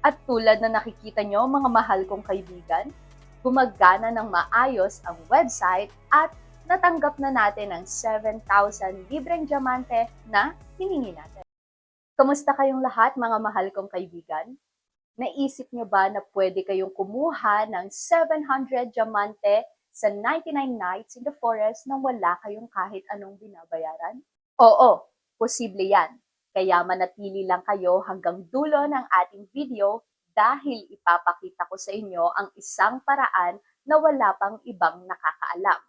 At tulad na nakikita nyo mga mahal kong kaibigan, gumagana ng maayos ang website at natanggap na natin ang 7,000 libreng diamante na hiningi natin. Kamusta kayong lahat mga mahal kong kaibigan? Naisip nyo ba na pwede kayong kumuha ng 700 diamante sa 99 Nights in the Forest nang wala kayong kahit anong binabayaran? Oo, posible yan. Kaya manatili lang kayo hanggang dulo ng ating video dahil ipapakita ko sa inyo ang isang paraan na wala pang ibang nakakaalam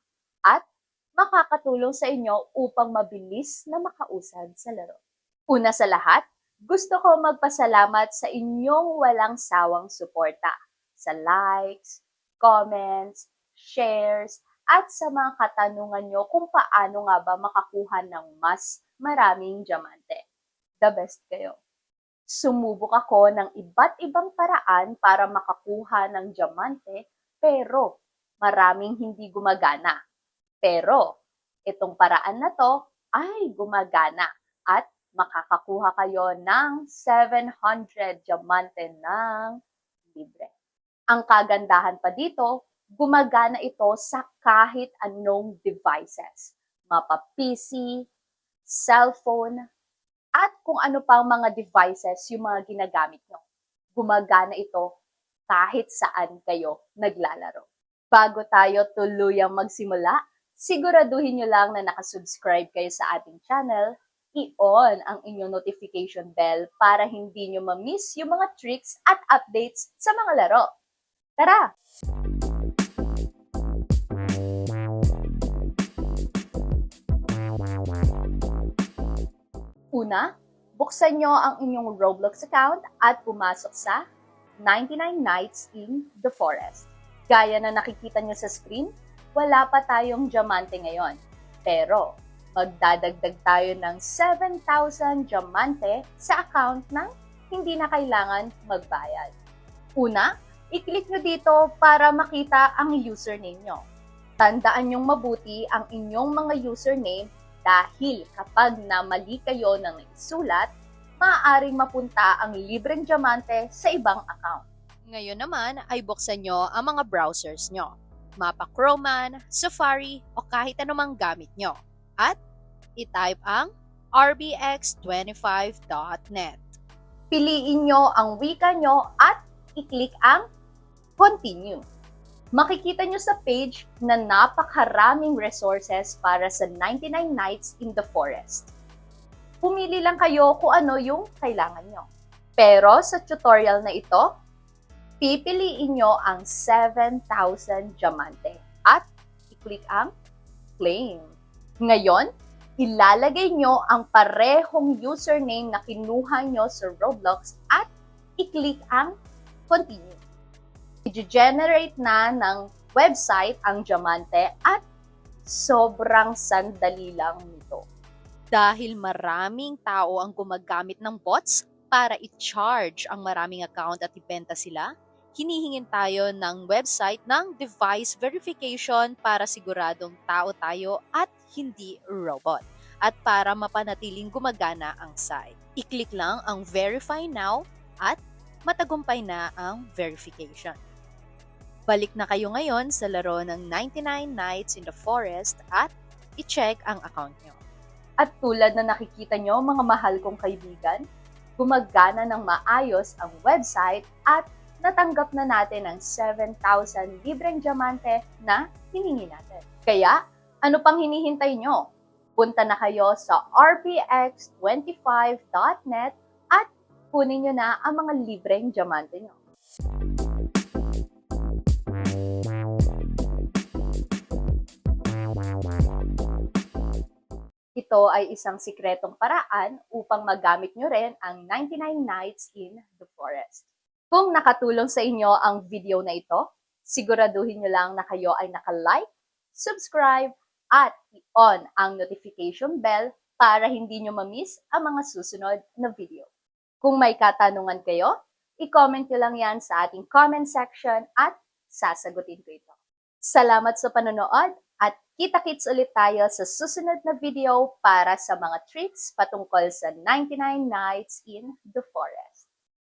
at makakatulong sa inyo upang mabilis na makausad sa laro. Una sa lahat, gusto ko magpasalamat sa inyong walang sawang suporta sa likes, comments, shares, at sa mga katanungan nyo kung paano nga ba makakuha ng mas maraming diamante. The best kayo. Sumubok ako ng iba't ibang paraan para makakuha ng diamante pero maraming hindi gumagana. Pero itong paraan na to ay gumagana at makakakuha kayo ng 700 diamante ng libre. Ang kagandahan pa dito, gumagana ito sa kahit anong devices. Mapa PC, cellphone, kung ano pang mga devices yung mga ginagamit nyo. Gumagana ito kahit saan kayo naglalaro. Bago tayo tuluyang magsimula, siguraduhin nyo lang na nakasubscribe kayo sa ating channel, i-on ang inyong notification bell para hindi nyo ma-miss yung mga tricks at updates sa mga laro. Tara! Una, buksan nyo ang inyong Roblox account at pumasok sa 99 Nights in the Forest. Gaya na nakikita nyo sa screen, wala pa tayong diamante ngayon. Pero, magdadagdag tayo ng 7,000 diamante sa account ng hindi na kailangan magbayad. Una, i-click nyo dito para makita ang username nyo. Tandaan nyong mabuti ang inyong mga username dahil kapag namali kayo ng isulat, maaaring mapunta ang libreng diamante sa ibang account. Ngayon naman ay buksan nyo ang mga browsers nyo. Mapa Chroman, Safari o kahit anumang gamit nyo. At i-type ang rbx25.net. Piliin nyo ang wika nyo at i-click ang Continue. Makikita nyo sa page na napakaraming resources para sa 99 Nights in the Forest. Pumili lang kayo kung ano yung kailangan nyo. Pero sa tutorial na ito, pipiliin nyo ang 7,000 diamante at i-click ang claim. Ngayon, ilalagay nyo ang parehong username na kinuha nyo sa Roblox at i-click ang continue. I-generate na ng website ang diamante at sobrang sandali lang nito. Dahil maraming tao ang gumagamit ng bots para i-charge ang maraming account at ibenta sila, hinihingin tayo ng website ng device verification para siguradong tao tayo at hindi robot at para mapanatiling gumagana ang site. I-click lang ang Verify Now at matagumpay na ang verification. Balik na kayo ngayon sa laro ng 99 Nights in the Forest at i-check ang account nyo. At tulad na nakikita nyo mga mahal kong kaibigan, gumagana ng maayos ang website at natanggap na natin ang 7,000 libreng diamante na hiningi natin. Kaya, ano pang hinihintay nyo? Punta na kayo sa rpx25.net at kunin nyo na ang mga libreng diamante nyo. Ito ay isang sikretong paraan upang magamit nyo rin ang 99 Nights in the Forest. Kung nakatulong sa inyo ang video na ito, siguraduhin nyo lang na kayo ay naka-like, subscribe, at i-on ang notification bell para hindi nyo ma-miss ang mga susunod na video. Kung may katanungan kayo, i-comment nyo lang yan sa ating comment section at sasagutin ko ito. Salamat sa panonood kita-kits ulit tayo sa susunod na video para sa mga tricks patungkol sa 99 Nights in the Forest.